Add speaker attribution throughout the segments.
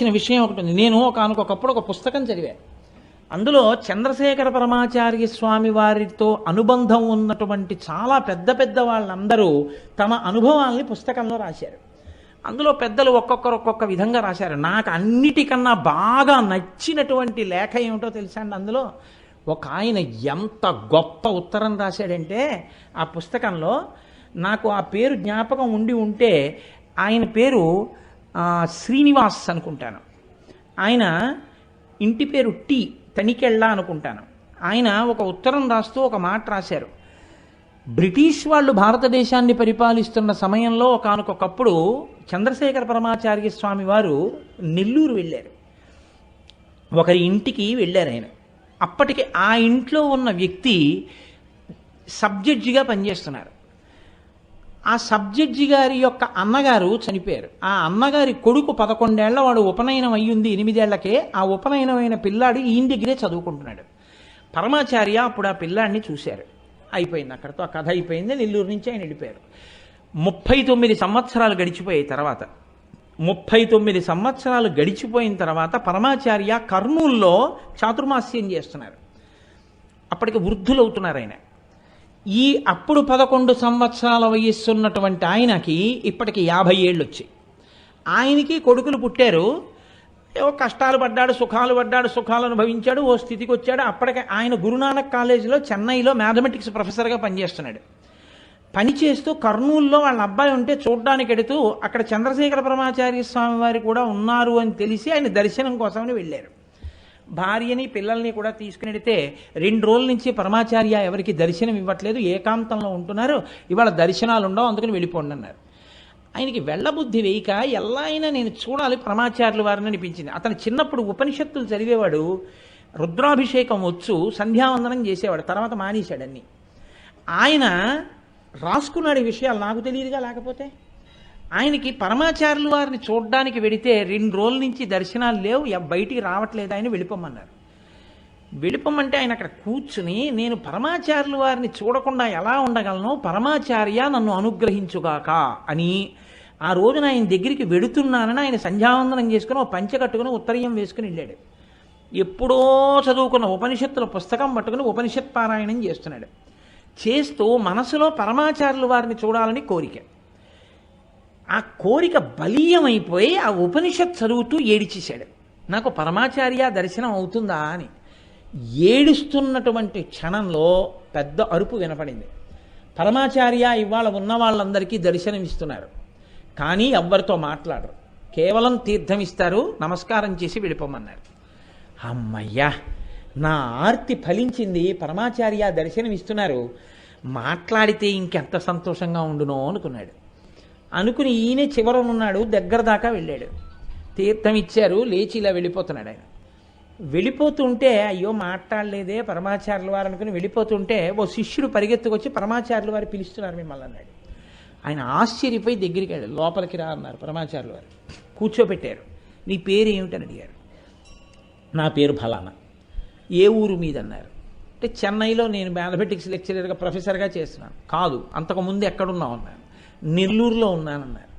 Speaker 1: వచ్చిన విషయం ఒకటి ఉంది. నేను ఒకనకొకప్పుడు ఒక పుస్తకం చదివాను అందులో చంద్రశేఖర పరమాచార్య స్వామి వారితో అనుబంధం ఉన్నటువంటి చాలా పెద్ద పెద్ద వాళ్ళందరూ తమ అనుభవాల్ని పుస్తకంలో రాశారు. అందులో పెద్దలు ఒక్కొక్కరు ఒక్కొక్క విధంగా రాశారు. నాకు అన్నిటికన్నా బాగా నచ్చినటువంటి లేఖ ఏమిటో తెలుసా అండి అందులో? ఒక ఆయన ఎంత గొప్ప ఉత్తరం రాశాడంటే ఆ పుస్తకంలో నాకు ఆ పేరు జ్ఞాపకం ఉండి ఉంటే ఆయన పేరు శ్రీనివాస్ అనుకుంటాను. ఆయన ఇంటి పేరు టీ తణికెళ్ళ అనుకుంటాను. ఆయన ఒక ఉత్తరం రాస్తూ ఒక మాట రాశారు. బ్రిటిష్ వాళ్ళు భారతదేశాన్ని పరిపాలిస్తున్న సమయంలో ఒకనకొకప్పుడు చంద్రశేఖర పరమాచార్య స్వామి వారు నెల్లూరు వెళ్ళారు. ఒకరి ఇంటికి వెళ్ళారు ఆయన. అప్పటికి ఆ ఇంట్లో ఉన్న వ్యక్తి సబ్జడ్జిగా పనిచేస్తున్నారు. ఆ సబ్జడ్జి గారి యొక్క అన్నగారు చనిపోయారు. ఆ అన్నగారి కొడుకు పదకొండేళ్ళ వాడు ఉపనయనం అయ్యింది ఎనిమిదేళ్ళకే. ఆ ఉపనయనమైన పిల్లాడు ఈయన దగ్గరే చదువుకుంటున్నాడు. పరమాచార్య అప్పుడు ఆ పిల్లాడిని చూశారు. అయిపోయింది అక్కడతో. ఆ కథ అయిపోయింది. నెల్లూరు నుంచి ఆయన వెళ్ళిపోయారు. ముప్పై తొమ్మిది సంవత్సరాలు గడిచిపోయాయి తర్వాత ముప్పై తొమ్మిది సంవత్సరాలు గడిచిపోయిన తర్వాత పరమాచార్య కర్నూల్లో చాతుర్మాస్యం చేస్తున్నారు. అప్పటికి వృద్ధులవుతున్నారు ఆయన. ఈ అప్పుడు పదకొండు సంవత్సరాల వయస్సున్నటువంటి ఆయనకి ఇప్పటికి యాభై ఏళ్ళు వచ్చాయి ఆయనకి కొడుకులు పుట్టారు. ఏవో కష్టాలు పడ్డాడు సుఖాలు పడ్డాడు సుఖాలు అనుభవించాడు ఓ స్థితికి వచ్చాడు అప్పటికే ఆయన గురునానక్ కాలేజీలో చెన్నైలో మ్యాథమెటిక్స్ ప్రొఫెసర్గా పనిచేస్తున్నాడు. పని చేస్తూ కర్నూలులో వాళ్ళ అబ్బాయి ఉంటే చూడ్డానికి ఎడుతూ అక్కడ చంద్రశేఖర పరమాచార్య స్వామి వారు కూడా ఉన్నారు అని తెలిసి ఆయన దర్శనం కోసమని వెళ్ళారు. భార్యని పిల్లల్ని కూడా తీసుకుని వెడితే రెండు రోజుల నుంచి పరమాచార్య ఎవరికి దర్శనం ఇవ్వట్లేదు ఏకాంతంలో ఉంటున్నారు. ఇవాళ దర్శనాలు ఉండవు అందుకని వెళ్ళిపోండి అన్నారు. ఆయనకి వెళ్ళబుద్ధి వేయక ఎలా అయినా నేను చూడాలి పరమాచార్యుల వారిని అనిపించింది. అతను చిన్నప్పుడు ఉపనిషత్తులు చదివేవాడు రుద్రాభిషేకం వచ్చు సంధ్యావందనం చేసేవాడు తర్వాత మానేశాడన్ని ఆయన రాసుకున్నాడు ఈ విషయాలు నాకు తెలియదుగా లేకపోతే? ఆయనకి పరమాచార్యులు వారిని చూడడానికి వెడితే రెండు రోజుల నుంచి దర్శనాలు లేవు బయటికి రావట్లేదు ఆయన వెళ్ళిపోమన్నారు. వెళ్ళిపోమంటే ఆయన అక్కడ కూర్చుని నేను పరమాచార్యులు వారిని చూడకుండా ఎలా ఉండగలను? పరమాచార్య నన్ను అనుగ్రహించుగాక అని ఆ రోజున ఆయన దగ్గరికి వెడుతున్నానని ఆయన సంధ్యావందనం చేసుకుని ఓ పంచె కట్టుకుని ఉత్తరీయం వేసుకుని వెళ్ళాడు. ఎప్పుడో చదువుకున్న ఉపనిషత్తుల పుస్తకం పట్టుకుని ఉపనిషత్ పారాయణం చేస్తున్నాడు. చేస్తూ మనసులో పరమాచార్యులు వారిని చూడాలని కోరిక. ఆ కోరిక బలీయమైపోయి ఆ ఉపనిషత్ చదువుతూ ఏడిచేశాడు. నాకు పరమాచార్య దర్శనం అవుతుందా అని. ఏడుస్తున్నటువంటి క్షణంలో పెద్ద అరుపు వినపడింది. పరమాచార్య ఇవాళ ఉన్న వాళ్ళందరికీ దర్శనం ఇస్తున్నారు. కానీ ఎవ్వరితో మాట్లాడరు. కేవలం తీర్థం ఇస్తారు నమస్కారం చేసి వెళ్ళిపోమన్నారు. అమ్మయ్యా నా ఆర్తి ఫలించింది పరమాచార్య దర్శనం ఇస్తున్నారు. మాట్లాడితే ఇంకెంత సంతోషంగా ఉండునో అనుకున్నాడు. అనుకుని ఈయనే చివరనున్నాడు దగ్గర దాకా వెళ్ళాడు. తీర్థం ఇచ్చారు లేచి ఇలా వెళ్ళిపోతున్నాడు ఆయన. వెళ్ళిపోతుంటే అయ్యో మాట్లాడలేదే పరమాచార్యుల వారు అనుకుని వెళ్ళిపోతుంటే ఓ శిష్యుడు పరిగెత్తుకొచ్చి పరమాచార్యుల వారు పిలుస్తున్నారు మిమ్మల్ని అన్నాడు. ఆయన ఆశ్చర్యపోయి దగ్గరికి వెళ్ళాడు. లోపలికి రా అన్నారు పరమాచార్యుల వారు. కూర్చోబెట్టారు. నీ పేరు ఏమిటని అడిగారు. నా పేరు ఫలానా? ఏ ఊరు మీద అన్నారు. అంటే చెన్నైలో నేను మ్యాథమెటిక్స్ లెక్చరర్గా ప్రొఫెసర్గా చేస్తున్నాను. కాదు అంతకుముందు ఎక్కడున్నావు అన్నాను నెల్లూరులో ఉన్నానన్నారు.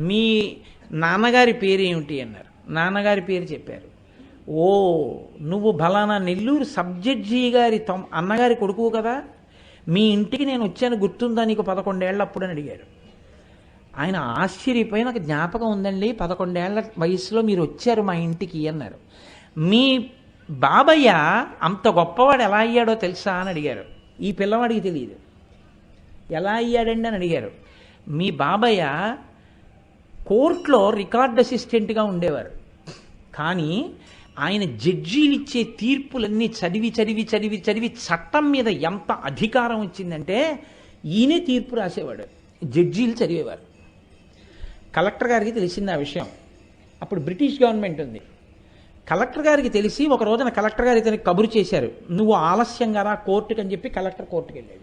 Speaker 1: మీ నాన్నగారి పేరు ఏమిటి అన్నారు. నాన్నగారి పేరు చెప్పారు. ఓ నువ్వు బలానా నెల్లూరు సబ్జడ్జి గారి తమ్ అన్నగారి కొడుకు కదా? మీ ఇంటికి నేను వచ్చాను గుర్తుందా నీకు పదకొండేళ్ళ అప్పుడని అడిగారు. ఆయన ఆశ్చర్యపోయి నాకు జ్ఞాపకం ఉందండి పదకొండేళ్ళ వయసులో మీరు వచ్చారు మా ఇంటికి అన్నారు. మీ బాబయ్య అంత గొప్పవాడు ఎలా అయ్యాడో తెలుసా అని అడిగారు. ఈ పిల్లవాడికి తెలియదు. ఎలా అయ్యాడండి అని అడిగారు. మీ బాబయ్య కోర్టులో రికార్డ్ అసిస్టెంట్గా ఉండేవారు. కానీ ఆయన జడ్జీలు ఇచ్చే తీర్పులన్నీ చదివి చదివి చదివి చదివి చట్టం మీద ఎంత అధికారం వచ్చిందంటే ఈయనే తీర్పు రాసేవాడు. జడ్జీలు చదివేవారు. కలెక్టర్ గారికి తెలిసింది ఆ విషయం. అప్పుడు బ్రిటిష్ గవర్నమెంట్ ఉంది. కలెక్టర్ గారికి తెలిసి ఒక రోజున కలెక్టర్ గారు ఇతనికి కబురు చేశారు. నువ్వు ఆలస్యంగా రా కోర్టుకి అని చెప్పి కలెక్టర్ కోర్టుకు వెళ్ళాడు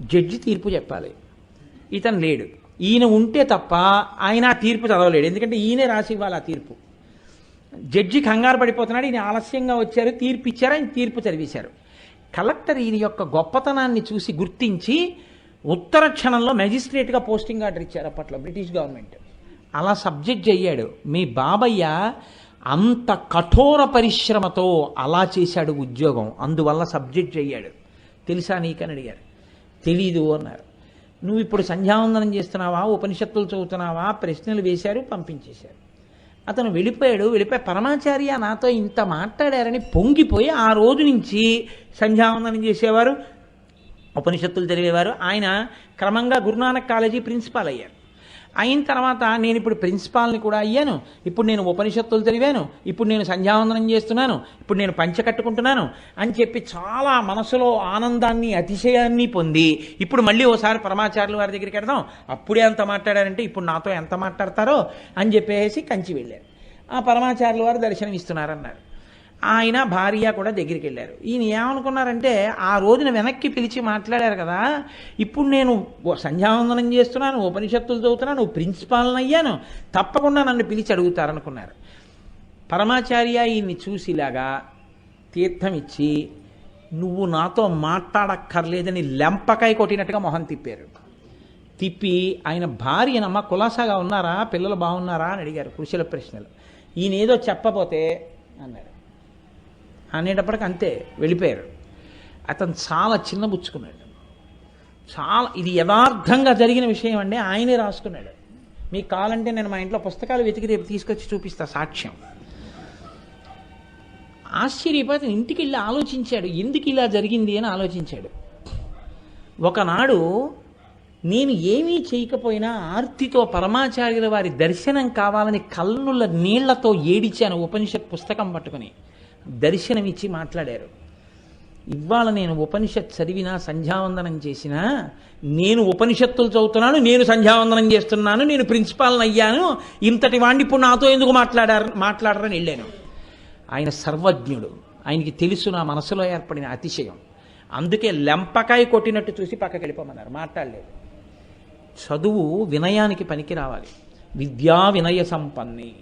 Speaker 1: జడ్జి తీర్పు చెప్పాలి. ఇతను లేడు. ఈయన ఉంటే తప్ప ఆయన ఆ తీర్పు చదవలేడు. ఎందుకంటే ఈయనే రాసి ఇవ్వాలి ఆ తీర్పు. జడ్జి కంగారు పడిపోతున్నాడు. ఈయన ఆలస్యంగా వచ్చారు తీర్పు ఇచ్చారు ఆయన తీర్పు చదివేశారు. కలెక్టర్ ఈయన యొక్క గొప్పతనాన్ని చూసి గుర్తించి ఉత్తర క్షణంలో మెజిస్ట్రేట్గా పోస్టింగ్ ఆర్డర్ ఇచ్చారు అప్పట్లో బ్రిటిష్ గవర్నమెంట్ అలా సబ్జెక్ట్ అయ్యాడు. మీ బాబయ్య అంత కఠోర పరిశ్రమతో అలా చేశాడు ఉద్యోగం. అందువల్ల సబ్జెక్ట్ అయ్యాడు. తెలుసా నీకని అడిగారు? తెలీదు అన్నారు. నువ్వు ఇప్పుడు సంధ్యావందనం చేస్తున్నావా ఉపనిషత్తులు చదువుతున్నావా ప్రశ్నలు వేశారు పంపించేశారు. అతను వెళ్ళిపోయాడు వెళ్ళిపోయి పరమాచార్య నాతో ఇంత మాట్లాడారని పొంగిపోయి ఆ రోజు నుంచి సంధ్యావందనం చేసేవారు ఉపనిషత్తులు చదివేవారు. ఆయన క్రమంగా గురునానక్ కాలేజీ ప్రిన్సిపాల్ అయ్యారు. అయిన తర్వాత నేను ఇప్పుడు ప్రిన్సిపాల్ని కూడా అయ్యాను. ఇప్పుడు నేను ఉపనిషత్తులు చదివాను. ఇప్పుడు నేను సంధ్యావందనం చేస్తున్నాను. ఇప్పుడు నేను పంచ కట్టుకుంటున్నాను అని చెప్పి చాలా మనసులో ఆనందాన్ని అతిశయాన్ని పొంది ఇప్పుడు మళ్ళీ ఓసారి పరమాచారులు వారి దగ్గరికి వెళ్దాం. అప్పుడే అంత మాట్లాడారంటే ఇప్పుడు నాతో ఎంత మాట్లాడతారో అని చెప్పేసి కంచి వెళ్ళారు. ఆ పరమాచారులు వారు దర్శనం ఇస్తున్నారన్నారు ఆయన భార్య కూడా దగ్గరికి వెళ్ళారు. ఈయన ఏమనుకున్నారంటే ఆ రోజున వెనక్కి పిలిచి మాట్లాడారు కదా ఇప్పుడు నేను సంధ్యావందనం చేస్తున్నాను ఉపనిషత్తులు చదువుతున్నాను ప్రిన్సిపాల్ని అయ్యాను తప్పకుండా నన్ను పిలిచి అడుగుతారనుకున్నారు. పరమాచార్య ఈయన్ని చూసిలాగా తీర్థం ఇచ్చి నువ్వు నాతో మాట్లాడక్కర్లేదని లెంపకాయ కొట్టినట్టుగా మొహం తిప్పారు. తిప్పి ఆయన భార్యనమ్మ కులాసాగా ఉన్నారా పిల్లలు బాగున్నారా అని అడిగారు కృషుల ప్రశ్నలు. ఈయన ఏదో చెప్పపోతే అన్నారు. అనేటప్పటికి అంతే వెళ్ళిపోయారు. అతను చాలా చిన్నబుచ్చుకున్నాడు చాలా ఇది యథార్థంగా జరిగిన విషయం అండి ఆయనే రాసుకున్నాడు. మీకు కావాలంటే నేను మా ఇంట్లో పుస్తకాలు వెతికి రేపు తీసుకొచ్చి చూపిస్తా సాక్ష్యం. ఆశ్చర్యపోతే ఇంటికి వెళ్ళి ఆలోచించాడు ఎందుకు ఇలా జరిగింది అని ఆలోచించాడు. ఒకనాడు నేను ఏమీ చేయకపోయినా ఆర్తితో పరమాచార్యుల వారి దర్శనం కావాలని కల్నుల నీళ్ళతో ఏడిచాను ఉపనిషత్ పుస్తకం పట్టుకుని. దర్శనమిచ్చి మాట్లాడారు. ఇవాళ నేను ఉపనిషత్ చదివినా సంధ్యావందనం చేసినా నేను ఉపనిషత్తులు చదువుతున్నాను నేను సంధ్యావందనం చేస్తున్నాను నేను ప్రిన్సిపాల్ని అయ్యాను ఇంతటి వాడిని ఇప్పుడు నాతో ఎందుకు మాట్లాడారు మాట్లాడరని వెళ్ళాను. ఆయన సర్వజ్ఞుడు. ఆయనకి తెలుసు నా మనసులో ఏర్పడిన అతిశయం. అందుకే లెంపకాయ కొట్టినట్టు చూసి పక్కకి వెళ్ళిపోమన్నారు. మాట్లాడలేదు. చదువు వినయానికి పనికి రావాలి. విద్యా వినయ సంపన్ని.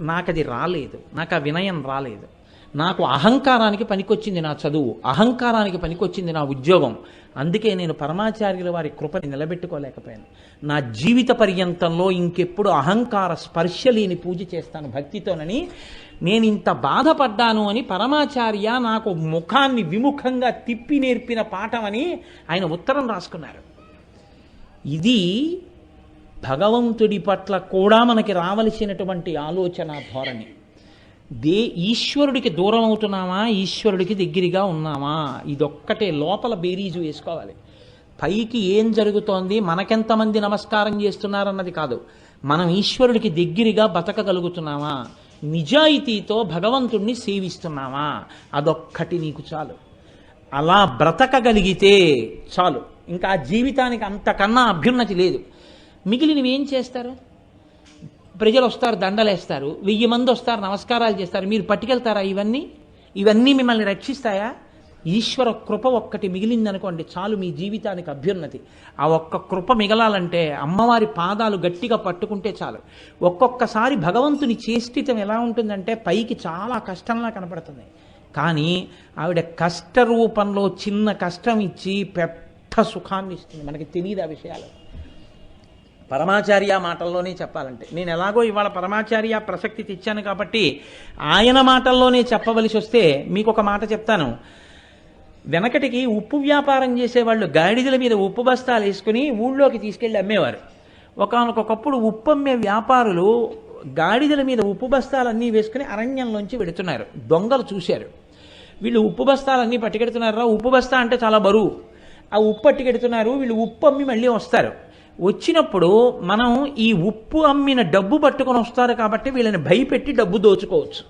Speaker 1: నాకు అది రాలేదు. నాకు ఆ వినయం రాలేదు. నాకు అహంకారానికి పనికొచ్చింది నా చదువు అహంకారానికి పనికొచ్చింది నా ఉద్యోగం. అందుకే నేను పరమాచార్యుల వారి కృపని నిలబెట్టుకోలేకపోయాను. నా జీవిత పర్యంతంలో ఇంకెప్పుడు అహంకార స్పర్శ లేని పూజ చేస్తాను భక్తితోనని నేను ఇంత బాధపడ్డాను అని పరమాచార్య నాకు ముఖాన్ని విముఖంగా తిప్పి నేర్పిన పాఠమని ఆయన ఉత్తరం రాసుకున్నారు. ఇది భగవంతుడి పట్ల కూడా మనకి రావలసినటువంటి ఆలోచన ధోరణి. దే ఈశ్వరుడికి దూరం అవుతున్నామా? ఈశ్వరుడికి దగ్గరగా ఉన్నామా? ఇదొక్కటే. లోపల బేరీజు వేసుకోవాలి. పైకి ఏం జరుగుతోంది? మనకెంతమంది నమస్కారం చేస్తున్నారన్నది కాదు. మనం ఈశ్వరుడికి దగ్గరగా బతకగలుగుతున్నామా? నిజాయితీతో భగవంతుణ్ణి సేవిస్తున్నామా? అదొక్కటి నీకు చాలు. అలా బ్రతకగలిగితే చాలు. ఇంకా ఆ జీవితానికి అంతకన్నా అభ్యున్నతి లేదు. మిగిలినవి ఏం చేస్తారు? ప్రజలు వస్తారు దండలేస్తారు వెయ్యి మంది వస్తారు నమస్కారాలు చేస్తారు. మీరు పట్టుకెళ్తారా ఇవన్నీ? ఇవన్నీ మిమ్మల్ని రక్షిస్తాయా? ఈశ్వర కృప ఒక్కటి మిగిలిందనుకోండి చాలు మీ జీవితానికి అభ్యున్నతి. ఆ ఒక్క కృప మిగలాలంటే అమ్మవారి పాదాలు గట్టిగా పట్టుకుంటే చాలు. ఒక్కొక్కసారి భగవంతుని చేష్టితం ఎలా ఉంటుందంటే పైకి చాలా కష్టంలా కనపడుతుంది. కానీ ఆవిడ కష్ట రూపంలో చిన్న కష్టం ఇచ్చి పెద్ద సుఖాన్ని ఇస్తుంది. మనకి తెలియదు ఆ విషయాలు. పరమాచార్య మాటల్లోనే చెప్పాలంటే. నేను ఎలాగో ఇవాళ పరమాచార్య ప్రసక్తి తెచ్చాను కాబట్టి ఆయన మాటల్లోనే చెప్పవలసి వస్తే మీకు ఒక మాట చెప్తాను. వెనకటికి ఉప్పు వ్యాపారం చేసేవాళ్ళు గాడిదల మీద ఉప్పు బస్తాలు వేసుకుని ఊళ్ళోకి తీసుకెళ్ళి అమ్మేవారు. ఒకనకొకప్పుడు ఉప్పు అమ్మే వ్యాపారులు గాడిదల మీద ఉప్పు బస్తాలన్నీ వేసుకుని అరణ్యంలోంచి వెడుతున్నారు దొంగలు చూశారు. వీళ్ళు ఉప్పు బస్తాలన్నీ పట్టుకెడుతున్నారా? ఉప్పు బస్తా అంటే చాలా బరువు. ఆ ఉప్పు పట్టుకెడుతున్నారు. వీళ్ళు ఉప్పు అమ్మి మళ్ళీ వస్తారు. వచ్చినప్పుడు మనం ఈ ఉప్పు అమ్మిన డబ్బు పట్టుకొని వస్తారు కాబట్టి వీళ్ళని భయపెట్టి డబ్బు దోచుకోవచ్చు.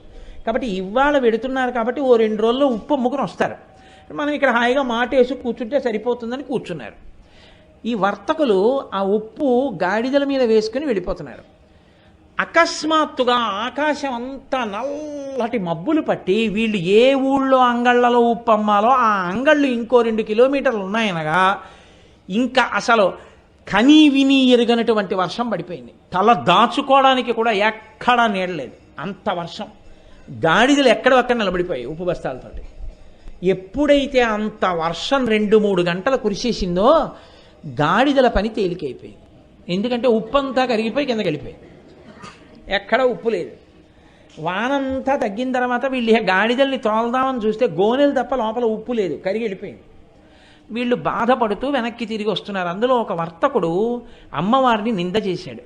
Speaker 1: కాబట్టి ఇవాళ వెడుతున్నారు కాబట్టి ఓ రెండు రోజుల్లో ఉప్పు అమ్ముకుని వస్తారు. మనం ఇక్కడ హాయిగా మాట వేసి కూర్చుంటే సరిపోతుందని కూర్చున్నారు. ఈ వర్తకులు ఆ ఉప్పు గాడిదల మీద వేసుకుని వెళ్ళిపోతున్నారు. అకస్మాత్తుగా ఆకాశం అంతా నల్లటి మబ్బులు పట్టి వీళ్ళు ఏ ఊళ్ళో అంగళ్ళలో ఉప్పు అమ్మాలో ఆ అంగళ్ళు ఇంకో రెండు కిలోమీటర్లు ఉన్నాయనగా ఇంకా అసలు కనీ విని ఎరుగనటువంటి వర్షం పడిపోయింది. తల దాచుకోవడానికి కూడా ఎక్కడా నీడలేదు అంత వర్షం. గాడిదలు ఎక్కడొక్కడ నిలబడిపోయాయి ఉప్పు బస్తాలతోటి. ఎప్పుడైతే అంత వర్షం రెండు మూడు గంటలు కురిసేసిందో గాడిదల పని తేలికైపోయింది. ఎందుకంటే ఉప్పు అంతా కరిగిపోయి కింద వెళ్ళిపోయింది. ఎక్కడ ఉప్పు లేదు. వానంతా తగ్గిన తర్వాత వీళ్ళు గాడిదల్ని తోలదామని చూస్తే గోనెలు తప్ప లోపల ఉప్పు లేదు. కరిగి వెళ్ళిపోయింది. వీళ్ళు బాధపడుతూ వెనక్కి తిరిగి వస్తున్నారు. అందులో ఒక వర్తకుడు అమ్మవారిని నింద చేశాడు.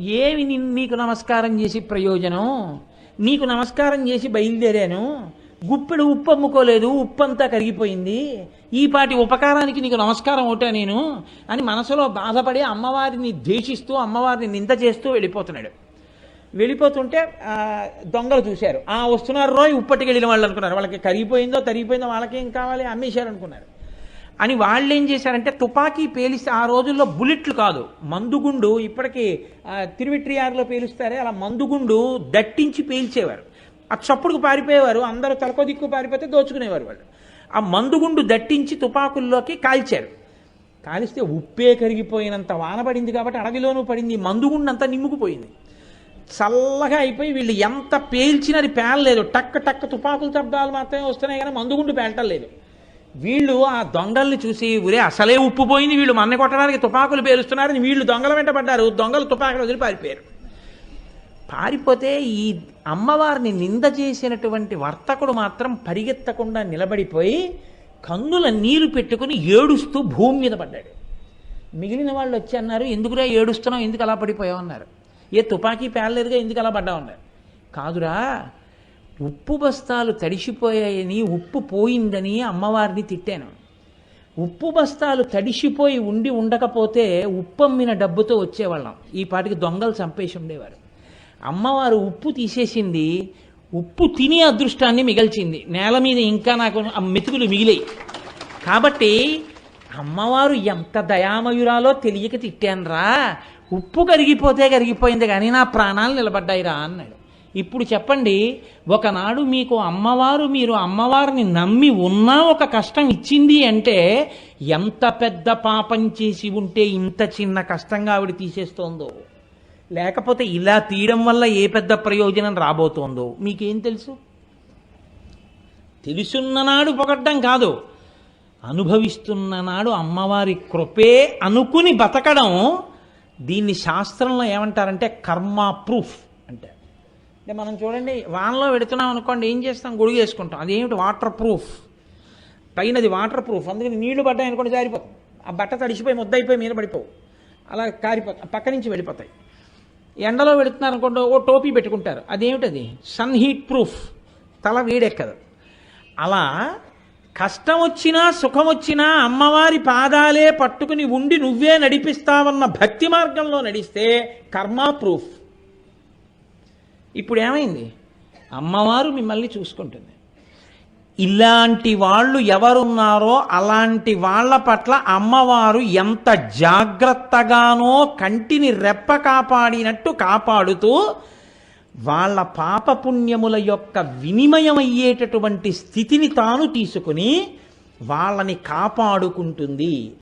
Speaker 1: ఏమి నిన్- నీకు నమస్కారం చేసి ప్రయోజనం? నీకు నమస్కారం చేసి బయలుదేరాను. గుప్పెడు ఉప్పు అమ్ముకోలేదు ఉప్పు అంతా కరిగిపోయింది. ఈ పాటి ఉపకారానికి నీకు నమస్కారం ఒకటే నేను అని మనసులో బాధపడి అమ్మవారిని ద్వేషిస్తూ అమ్మవారిని నింద చేస్తూ వెళ్ళిపోతున్నాడు. వెళ్ళిపోతుంటే దొంగలు చూశారు. ఆ వస్తున్నారు రోయ్ ఉప్పటికి వెళ్ళిన వాళ్ళు అనుకున్నారు. వాళ్ళకి కరిగిపోయిందో తరిగిపోయిందో వాళ్ళకేం కావాలి అమ్మేశారు అనుకున్నారు. అని వాళ్ళు ఏం చేశారంటే తుపాకీ పేలిస్తే ఆ రోజుల్లో బుల్లెట్లు కాదు మందుగుండు ఇప్పటికీ తిరువిట్రియార్లో పేలుస్తారే అలా మందుగుండు దట్టించి పేల్చేవారు. ఆ చప్పుడుకు పారిపోయేవారు అందరూ తలకో దిక్కు పారిపోతే దోచుకునేవారు వాళ్ళు. ఆ మందుగుండు దట్టించి తుపాకుల్లోకి కాల్చారు. కాలిస్తే ఉప్పే కరిగిపోయినంత వాన పడింది కాబట్టి అడవిలోనూ పడింది మందుగుండు అంతా నిమ్ముకుపోయింది. చల్లగా అయిపోయి వీళ్ళు ఎంత పేల్చినా అది పేలలేదు. టక్ టక్ తుపాకుల శబ్దాలు మాత్రమే వస్తున్నాయి కానీ మందుగుండు పేలటం లేదు. వీళ్ళు ఆ దొంగల్ని చూసి ఊరే అసలే ఉప్పుపోయింది వీళ్ళు మన్న కొట్టడానికి తుపాకులు పేలుస్తున్నారని వీళ్ళు దొంగల వెంట పడ్డారు. దొంగలు తుపాకులు వదిలి పారిపోయారు. పారిపోతే ఈ అమ్మవారిని నింద చేసినటువంటి వర్తకుడు మాత్రం పరిగెత్తకుండా నిలబడిపోయి కన్నుల నీరు పెట్టుకుని ఏడుస్తూ భూమి మీద పడ్డాడు. మిగిలిన వాళ్ళు వచ్చి అన్నారు ఎందుకురా ఏడుస్తున్నావు? ఎందుకు అలా పడిపోయావు? అన్నారు. ఏ తుపాకీ పేలలేదుగా ఎందుకు అలా పడ్డా అన్నారు కాదురా ఉప్పు బస్తాలు తడిసిపోయాయని ఉప్పు పోయిందని అమ్మవారిని తిట్టాను. ఉప్పు బస్తాలు తడిసిపోయి ఉండి ఉండకపోతే ఉప్పు అమ్మిన డబ్బుతో వచ్చేవాళ్ళం. ఈ పాటికి దొంగలు చంపేసి ఉండేవారు. అమ్మవారు ఉప్పు తీసేసింది ఉప్పు తిని అదృష్టాన్ని మిగల్చింది. నేల మీద ఇంకా నాకు ఆ మెతుకులు మిగిలాయి. కాబట్టి అమ్మవారు ఎంత దయామయురాలో తెలియక తిట్టానురా. ఉప్పు కరిగిపోతే కరిగిపోయింది కానీ నా ప్రాణాలు నిలబడ్డాయిరా అన్నాడు. ఇప్పుడు చెప్పండి ఒకనాడు మీకు అమ్మవారు మీరు అమ్మవారిని నమ్మి ఉన్నా ఒక కష్టం ఇచ్చింది అంటే ఎంత పెద్ద పాపం చేసి ఉంటే ఇంత చిన్న కష్టంగా ఆవిడ తీసేస్తోందో. లేకపోతే ఇలా తీయడం వల్ల ఏ పెద్ద ప్రయోజనం రాబోతోందో. మీకేం తెలుసు? తెలుసున్ననాడు పొగడ్డం కాదు. అనుభవిస్తున్న నాడు అమ్మవారి కృపే అనుకుని బతకడం దీన్ని శాస్త్రంలో ఏమంటారంటే కర్మ ప్రూఫ్ అంటే. అంటే మనం చూడండి వానలో పెడుతున్నాం అనుకోండి ఏం చేస్తాం? గొడుగు వేసుకుంటాం. అదేమిటి? Waterproof. పైనది వాటర్ ప్రూఫ్. అందుకని నీళ్ళు పడ్డాయి అనుకోండి జారిపోతాం ఆ బట్ట తడిసిపోయి ముద్దయిపోయి మీద పడిపోవు. అలా కారిపోతాయి. పక్క నుంచి వెళ్ళిపోతాయి. ఎండలో పెడుతున్నారు అనుకోండి ఓ టోపీ పెట్టుకుంటారు. అదేమిటది? Sun heat proof. తల వేడెక్కదు. అలా కష్టం వచ్చినా సుఖం వచ్చినా అమ్మవారి పాదాలే పట్టుకుని ఉండి నువ్వే నడిపిస్తావన్న భక్తి మార్గంలో నడిస్తే కర్మ ప్రూఫ్. ఇప్పుడు ఏమైంది? అమ్మవారు మిమ్మల్ని చూసుకుంటుంది. ఇలాంటి వాళ్ళు ఎవరున్నారో అలాంటి వాళ్ళ పట్ల అమ్మవారు ఎంత జాగ్రత్తగానో కంటిని రెప్ప కాపాడినట్టు కాపాడుతూ వాళ్ళ పాపపుణ్యముల యొక్క వినిమయమయ్యేటటువంటి స్థితిని తాను తీసుకుని వాళ్ళని కాపాడుకుంటుంది.